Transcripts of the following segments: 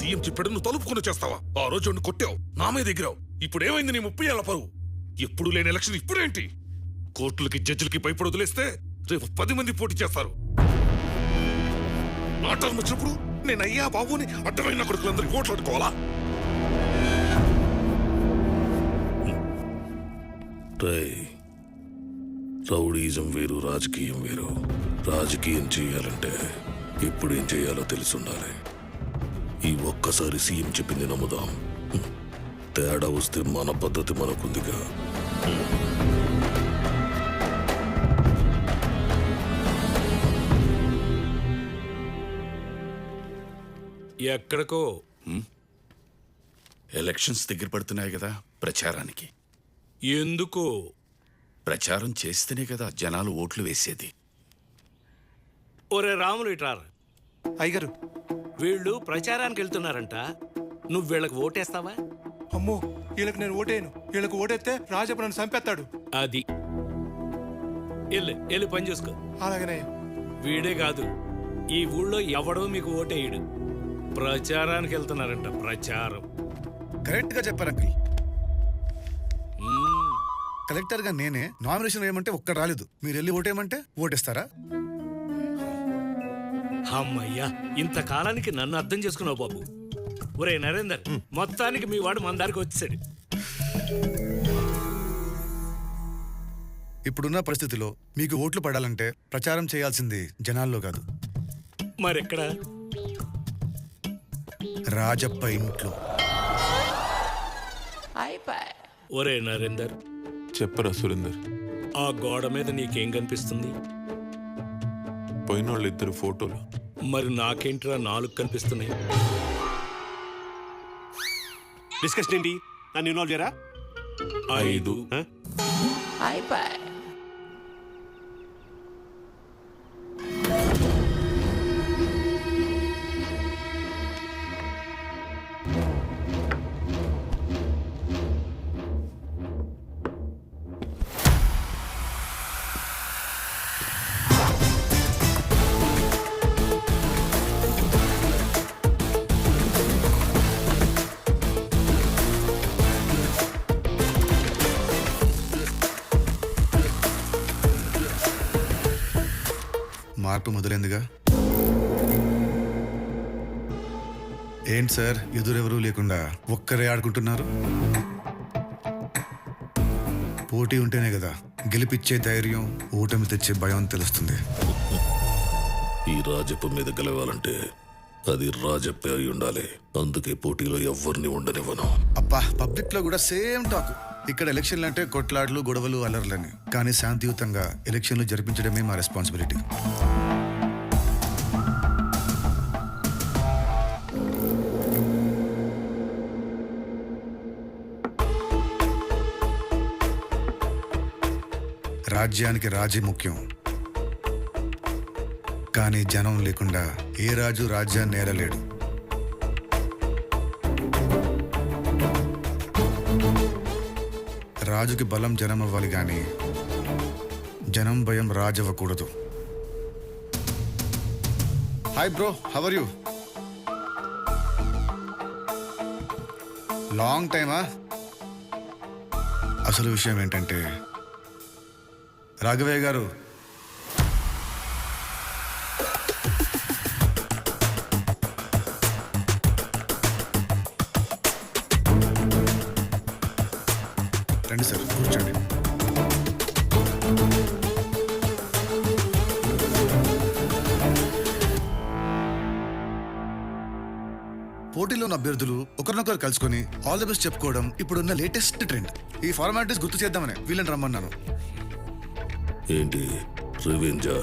CM చెప్పాడు నువ్వు తలుపుకుని చేస్తావా ఆ రోజు కొట్టావు నా మీద ఎగిరావు. ఇప్పుడు ఏమైంది నీ ముప్పై ఏళ్ళ పరువు? ఎప్పుడు లేని ఎలక్షన్ ఇప్పుడేంటి? కోర్టులకి జడ్జిలకి భయపడి వదిలేస్తే రేపు పది మంది పోటీ చేస్తారు. నా టర్మ్ వచ్చినప్పుడు నేను అయ్యా బాబుని అడ్డమైన కొడుకులందరికీ ఓట్లు అడుకోవాలా రౌడీజం వేరు రాజకీయం వేరు. రాజకీయం చేయాలంటే ఇప్పుడు ఏం చేయాలో తెలుసుండాలి. ఈ ఒక్కసారి సీఎం చెప్పింది నమ్ముదాం. తేడా వస్తే మన పద్ధతి మనకుందిగా. ఎక్కడికో. ఎలక్షన్స్ దగ్గర పడుతున్నాయి కదా ప్రచారానికి. ఎందుకో. ప్రచారం చేస్తేనే కదా జనాలు ఓట్లు వేసేది. ఒరే రాములు ఇట్రారు. అయ్యగారు వీళ్ళు ప్రచారానికి వెళ్తున్నారంట. నువ్వు వీళ్ళకి ఓటేస్తావా? అమ్మో వీళ్ళకి నేను ఓటేయను. వీళ్ళకి ఓటేస్తే రాజప్ప నన్ను చంపేస్తాడు. అది. వెళ్ళి వెళ్ళి పని చూసుకో. అలాగనే. వీడే కాదు ఈ ఊళ్ళో ఎవడో మీకు ఓటేయడు. ప్రచారానికి వెళ్తున్నారంట ప్రచారం. కరెక్ట్గా చెప్పారు అంకుల్. మ్మ్. కలెక్టర్గా నేనే. నామినేషన్ వేయమంటే ఒక్కడ రాలేదు. మీరు వెళ్ళి ఓటేయమంటే ఓటేస్తారా? అమ్మయ్యా ఇంతకాలానికి నన్ను అర్థం చేసుకున్నావు బాబు. ఒరే నరేందర్ మొత్తానికి మీ వాడు మన దారికి వచ్చేసాడు. ఇప్పుడున్న పరిస్థితిలో మీకు ఓట్లు పడాలంటే ప్రచారం చేయాల్సింది జనాల్లో కాదు. మరెక్కడ? రాజప్ప ఇంట్లో. ఒరే నరేందర్ చెప్పరా సురేందర్. ఆ గోడ మీద నీకేం కనిపిస్తుంది? పోయిన వాళ్ళు ఇద్దరు ఫోటోలు. మరి నాకేంట్రా నాలుగు కనిపిస్తున్నాయి? డిస్కషన్ ఏంటి? నన్ను ఇన్వాల్వ్ చేయరా? ఐదు. మార్పు మొదలైందిగా? ఏంటి సార్ ఎదురెవరూ లేకుండా ఒక్కరే ఆడుకుంటున్నారు? పోటీ ఉంటేనే కదా గెలిపిచ్చే ధైర్యం ఓటమి తెచ్చే భయం తెలుస్తుంది. ఈ రాజప్ప మీద గెలవాలంటే అది రాజప్ప అయి ఉండాలి. అందుకే పోటీలో ఎవ్వరిని ఉండనివ్వను. అబ్బా పబ్లిక్లో కూడా సేమ్ టాక్. ఇక్కడ ఎలక్షన్లు అంటే కొట్లాట్లు గొడవలు అలర్లని కానీ శాంతియుతంగా ఎలక్షన్లు జరిపించడమే మా రెస్పాన్సిబిలిటీ. రాజ్యానికి రాజీ ముఖ్యం. కానీ జనం లేకుండా ఏ రాజు రాజ్యాన్ని ఏలలేడు రాజుకి బలం జనం అవ్వాలి కానీ జనం భయం రాజు అవ్వకూడదు hi bro how are you long టైమా అసలు విషయం ఏంటంటే రాఘవయ్య గారు. రండి సార్ కూర్చోండి. పోటీలో ఉన్న అభ్యర్థులు ఒకరినొకరు కలుసుకొని ఆల్ ది బెస్ట్ చెప్పుకోవడం ఇప్పుడున్న లేటెస్ట్ ట్రెండ్ ఈ ఫార్మాలిటీస్ గుర్తు చేద్దామని వీళ్ళని రమ్మన్నాను. ఏంటి? రివెంజా?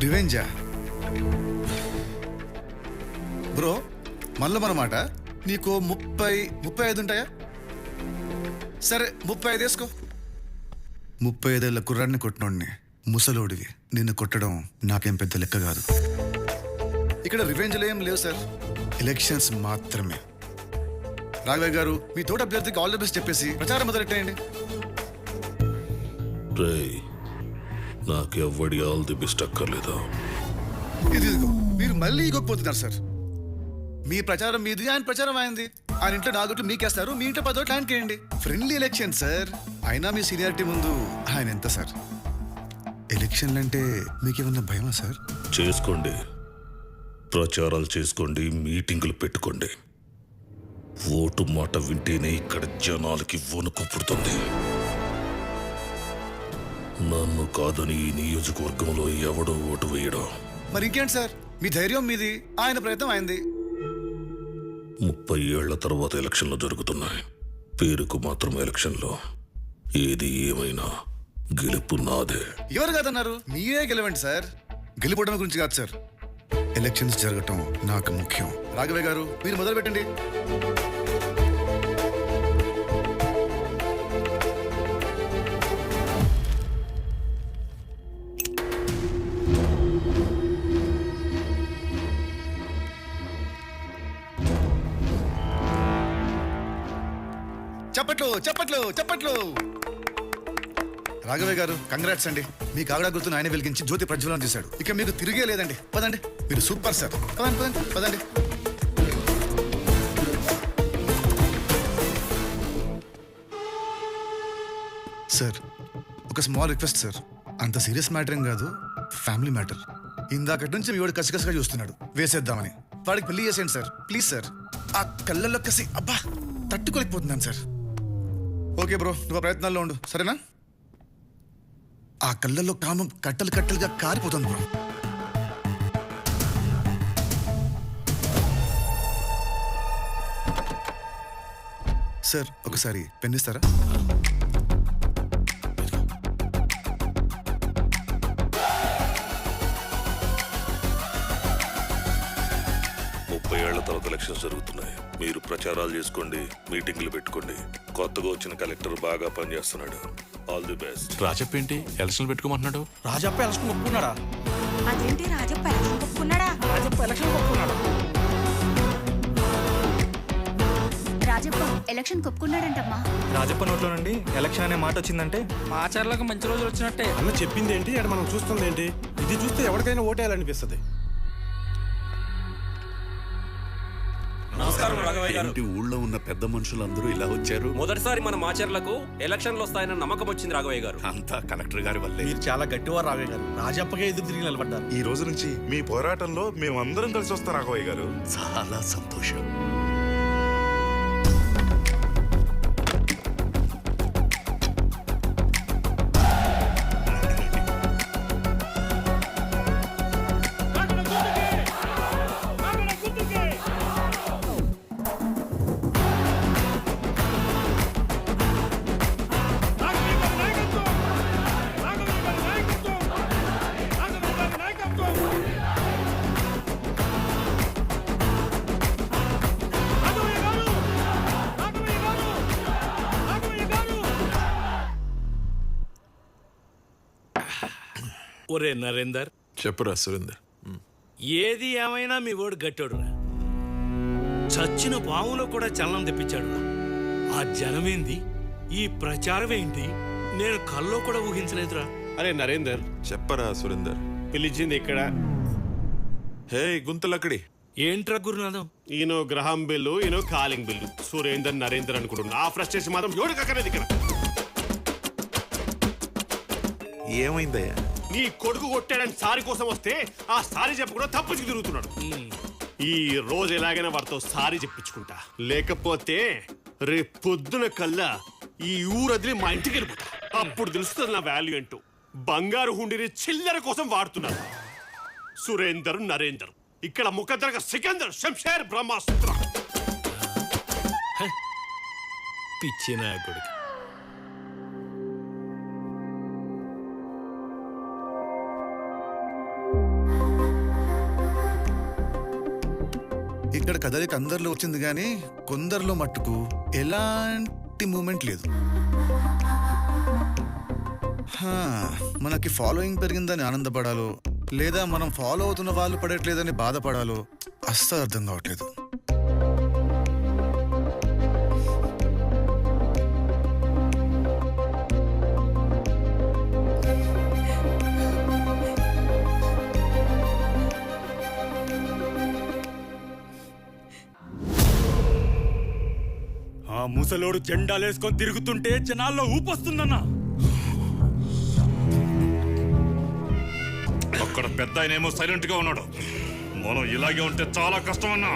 రివెంజా? బ్రో మళ్ళీ మనమాట నీకు ముప్పై ముప్పై ఐదు ఉంటాయా? సరే ముప్పై ఐదు వేసుకో. ముప్పై ఐదేళ్ళ కుర్రాన్ని కొట్టినోడిని ముసలోడివి. నిన్ను కొట్టడం నాకేం పెద్ద లెక్క కాదు. ఇక్కడ రివెంజ్లు ఏం లేవు సార్. ఎలక్షన్స్ మాత్రమే. రాఘవయ్య గారు మీ తోట అభ్యర్థికి ఆల్ ది బెస్ట్ చెప్పేసి ప్రచారం మొదలెట్టేయండి. రేయ్ నాకెవ్వడి ఆల్ ది బెస్ట్ అక్కర్లేదు ఇది ఇదిగో మీరు మళ్ళీ ఇగోకపోతున్నారు సార్. మీ ప్రచారం మీది ఆయన ప్రచారం అయింది ఆయన ఇంట్లో నాగొట్లు మీకేస్తారు మీ ఇంట్లో పదో ఆయనకి వేయండి ఫ్రెండ్లీ ఎలక్షన్ సార్. అయినా మీ సీనియారిటీ ముందు ఆయన ఎంత సార్? ఎలక్షన్లు అంటే మీకేమన్నా భయమా సార్? చేసుకోండి. ప్రచారాలు చేసుకోండి మీటింగులు పెట్టుకోండి. ఓటు మాట వింటేనే ఇక్కడ జనాలకి వణుకు పుడుతుంది. నన్ను కాదని ఈ నియోజకవర్గంలో ఎవడో ఓటు వేయడం. మరి ఇంకేంటి సార్? మీ ధైర్యం మీది. ఆయన ప్రయత్నం అయింది. ముప్పై ఏళ్ళ తర్వాత ఎలక్షన్లు జరుగుతున్నాయి. పేరుకు మాత్రం ఎలక్షన్లో. ఏది ఏమైనా గెలుపు నాదే. ఎవరు కాదన్నారు? మీరే గెలవండి సార్. గెలిపోవడం గురించి కాదు సార్. ఎలక్షన్స్ జరగటం నాకు ముఖ్యం. రాఘవయ్య గారు మీరు మొదలు పెట్టండి చప్పట్లు చప్పట్లు చప్పట్లు. రాఘవే గారు కంగ్రాట్స్ అండి. మీ కాగడా గుర్తును ఆయన వెలిగించి జ్యోతి ప్రజ్వలన చేశాడు. ఇక మీకు తిరిగే లేదండి. పదండి. మీరు సూపర్ సార్. పదండి పదండి పదండి. సార్ ఒక స్మాల్ రిక్వెస్ట్ సార్. అంత సీరియస్ మ్యాటర్ ఏం కాదు. ఫ్యామిలీ మ్యాటర్ ఇందాకటి నుంచి మీ వాడు కసికసిగా చూస్తున్నాడు. వేసేద్దామని. వాడికి పెళ్ళి చేసేయండి సార్. Please sir. ఆ కళ్ళల్లో కసి అబ్బా తట్టుకోలేకపోతున్నాను సార్. ఓకే బ్రో నువ్వు ప్రయత్నాల్లో ఉండు. సరేనా? ఆ కళ్ళల్లో కామం కట్టలు కట్టలుగా కారిపోతుంది బ్రో. సార్ ఒకసారి పెన్నిస్తారా తర్వాత ఎలక్షన్స్ జరుగుతున్నాయి. మీరు ప్రచారాలు చేసుకోండి మీటింగులు పెట్టుకోండి. కొత్తగా వచ్చిన కలెక్టర్ బాగా పనిచేస్తున్నాడు. ఆల్ ది బెస్ట్ రాజప్ప ఏంటి? ఎలక్షన్లు పెట్టుకోమంటున్నాడు? రాజప్ప ఎలక్షన్ ఒప్పుకున్నాడా? అదేంటి రాజప్ప ఎలక్షన్ ఒప్పుకున్నాడా? రాజప్ప ఎలక్షన్ ఒప్పుకున్నాడా? రాజప్ప ఎలక్షన్ ఒప్పుకున్నాడంటమ్మా. రాజప్ప నోట్లో నుండి ఎలక్షన్ అనే మాట వచ్చిందంటే? మా చర్లకు మంచి రోజులు వచ్చినట్టే. అన్న చెప్పింది ఏంటి అక్కడ మనం చూస్తుంది ఏంటి ఇది చూస్తే ఎవరికైనా ఓటేయాలనిపిస్తుంది. ఏంటి ఊళ్ళో ఉన్న పెద్ద మనుషులందరూ ఇలా వచ్చారు? మొదటిసారి మన మాచర్లకు ఎలక్షన్లు వస్తాయన్న నమ్మకం వచ్చింది రాఘవయ్య గారు. అంతా కలెక్టర్ గారి వల్లే. మీరు చాలా గట్టివారు రావయ్య గారు. రాజప్పకే ఎదురు తిరిగి నిలబడ్డారు. ఈ రోజు నుంచి మీ పోరాటంలో మేమందరం కలిసి వస్తాం రాఘవయ్య గారు. చాలా సంతోషం. ఒరే నరేందర్. చెప్పరా సురేందర్. ఏది ఏమైనా మీ ఓడు గట్టాడురా. చచ్చిన పాములో కూడా చలనం తెప్పించాడు ఆ జనమేంది? ఈ ప్రచారం ఏంటి నేను కల్లో కూడా ఊహించలేదురా. అరే నరేందర్. చెప్పరా సురేందర్. పిలిచింది ఇక్కడ. హే గుంతలక్కడి. ఏంట్రా గురునాథం? ఈయన గ్రహం బిల్లు ఈయన కాలింగ్ బిల్లు. సురేందర్ నరేందర్ అనుకుంటున్నా. ఆ ఫ్రస్ట్రేషన్ మాత్రం ఎవడు కక్కలేదు ఇక్కడ. ఏమైందయ్యా? నీ కొడుకు కొట్టాడని సారి కోసం వస్తే ఆ సారీ చెప్పకుండా తప్పుకు తిరుగుతున్నాడు. ఈ రోజు ఎలాగైనా వాడితో సారీ చెప్పించుకుంటా. లేకపోతే రేపు పొద్దున కల్లా ఈ ఊరు వదిలి మా ఇంటికి వెళ్ళిపోతా. అప్పుడు తెలుస్తుంది నా వాల్యూ ఏంటో. బంగారు హుండీని చిల్లర కోసం వాడుతున్నారు సురేందర్ నరేందర్. ఇక్కడ ముఖద్రగ సికందర్ శంషేర్ బ్రహ్మాస్త్ర. పిచ్చిన కొడుకు కదలిక అందరిలో వచ్చింది కానీ కొందరిలో మట్టుకు ఎలాంటి మూమెంట్ లేదు. మనకి ఫాలోయింగ్ పెరిగిందని ఆనందపడాలో లేదా మనం ఫాలో అవుతున్న వాళ్ళు పడట్లేదని బాధపడాలో అస్సలు అర్థం కావట్లేదు. ముసలోడు జెండాలేసుకొని తిరుగుతుంటే జనాల్లో ఊపొస్తుందన్నా. అక్కడ పెద్ద ఆయనేమో సైలెంట్గా ఉన్నాడు. మనం ఇలాగే ఉంటే చాలా కష్టం అన్నా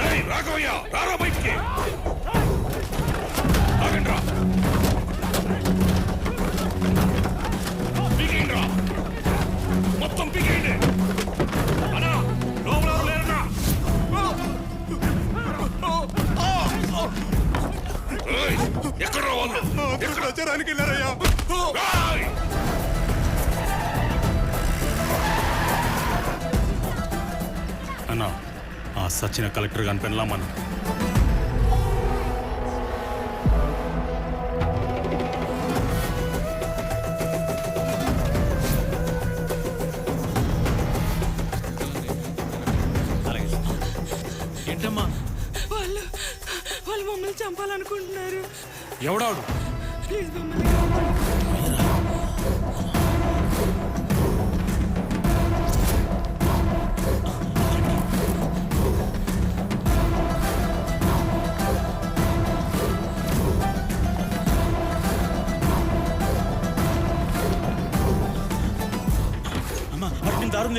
రేయ్, రాఘవయ్య రారా బయటికి. వెళ్ళారయ్యా! అన్నా ఆ సచిన కలెక్టర్ గాని పెళ్ళామన్నా ఏంటమ్మా? వాళ్ళు వాళ్ళు మమ్మల్ని చంపాలనుకుంటున్నారు. ఎవడాడు? ప్లీజ్ మమ్మల్ని అమ్మా. దారుణం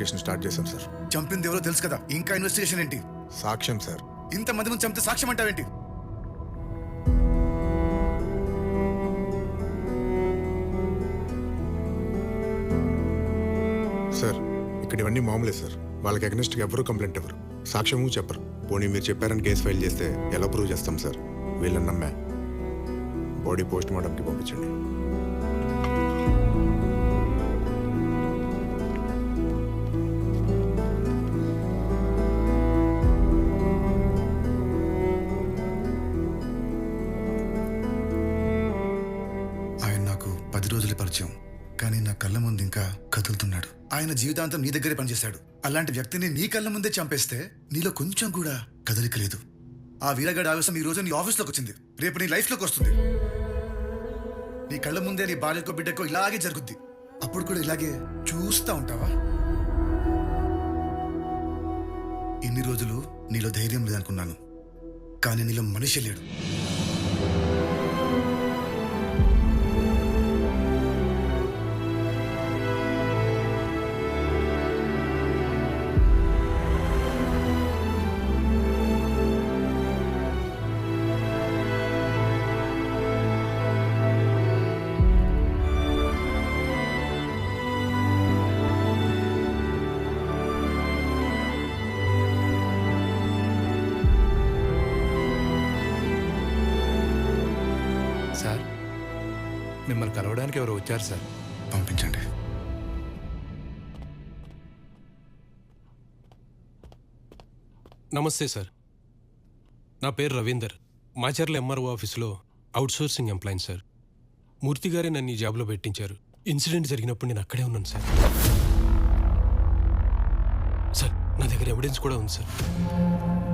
ఇన్వెస్టిగేషన్ స్టార్ట్ చేశాం సార్ చంపింది ఎవరో తెలుసు కదా. ఇంకా ఇన్వెస్టిగేషన్ ఏంటి? సాక్ష్యం సార్ ఇంతమంది ముందు చంపితే సాక్ష్యం అంటావేంటి సార్ ఇక్కడ ఇవన్నీ మామూలే సార్ వాళ్ళకి అగ్నెస్ట్గా ఎవరు కంప్లైంట్ ఎవరు సాక్ష్యము చెప్పరు. పోనీ మీరు చెప్పారని కేసు ఫైల్ చేస్తే ఎలా ప్రూవ్ చేస్తాం సార్ వీళ్ళని నమ్మా. బాడీ పోస్ట్ మార్టంకి పంపించండి. జీవితాంతం నీ దగ్గరే పనిచేశాడు అలాంటి వ్యక్తిని నీ కళ్ళ ముందే చంపేస్తే నీలో కొంచెం కూడా కదలిక లేదు. ఆ వీరగడ ఆవేశం ఈ రోజు నీ ఆఫీస్లోకి వచ్చింది. రేపు నీ లైఫ్లోకి వస్తుంది. నీ కళ్ళ ముందే నీ భార్యకో బిడ్డకో ఇలాగే జరుగుద్ది. అప్పుడు కూడా ఇలాగే చూస్తా ఉంటావా? ఇన్ని రోజులు నీలో ధైర్యం లేదనుకున్నాను. కానీ నీలో మనిషి లేడు. మిమ్మల్ని కలవడానికి ఎవరు వచ్చారు సార్. పంపించండి. నమస్తే సార్. నా పేరు రవీందర్. మాచర్ల ఎంఆర్ఓ ఆఫీసులో అవుట్సోర్సింగ్ ఎంప్లాయన్ సార్. మూర్తి గారే నన్ను ఈ జాబ్లో పెట్టించారు. ఇన్సిడెంట్ జరిగినప్పుడు నేను అక్కడే ఉన్నాను సార్. సార్ నా దగ్గర ఎవిడెన్స్ కూడా ఉంది సార్.